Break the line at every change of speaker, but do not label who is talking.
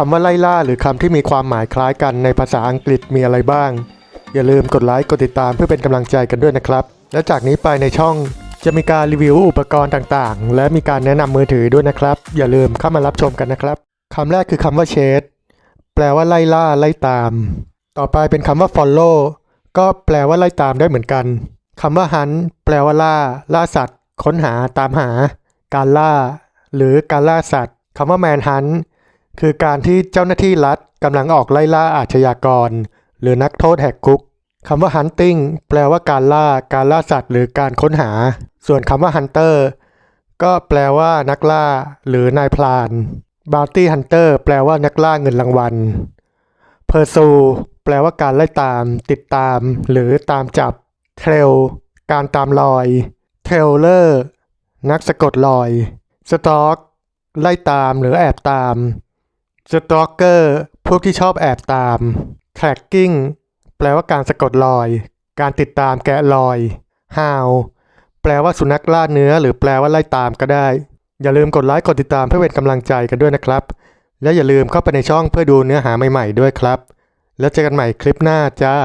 คำว่าไล่ล่าหรือคำที่มีความหมายคล้ายกันในภาษาอังกฤษมีอะไรบ้าง อย่าลืมกดไลค์กดติดตามเพื่อเป็นกำลังใจกันด้วยนะครับ และจากนี้ไปในช่องจะมีการรีวิวอุปกรณ์ต่างๆ และมีการแนะนำมือถือด้วยนะครับ อย่าลืมเข้ามารับชมกันนะครับคำแรกคือคำว่า chase แปลว่าไล่ล่าไล่ตาม ต่อไปเป็นคำว่า follow ก็แปลว่าไล่ตามได้เหมือนกันคำว่า hunt แปลว่าล่า ล่าสัตว์ ค้นหาตามหา การล่า หรือการล่าสัตว์คำว่า man hunt คือการที่เจ้าหน้าที่รัฐกำลังออกไล่ล่าอาชญากร หรือนักโทษแหกคุกคำว่า hunting แปลว่าการล่า การล่าสัตว์หรือการค้นหา ส่วนคำว่า hunter ก็แปลว่านักล่า หรือนายพราน bounty hunter แปลว่านักล่าเงินรางวัล pursue แปลว่าการไล่ตาม ติดตาม หรือตามจับ trail การตามรอย trailer นักสะกดรอย stalk ไล่ตามหรือแอบตาม สตอกเกอร์พวกที่ชอบแอบตาม tracking แปลว่าการสะกดรอย การติดตามแกะรอย how แปลว่าสุนัขล่าเนื้อ หรือแปลว่าไล่ตามก็ได้ อย่าลืมกดไลค์กดติดตามเพื่อเป็นกำลังใจกันด้วยนะครับ และอย่าลืมเข้าไปในช่องเพื่อดูเนื้อหาใหม่ๆด้วยครับ แล้วเจอกันใหม่คลิปหน้าจ้า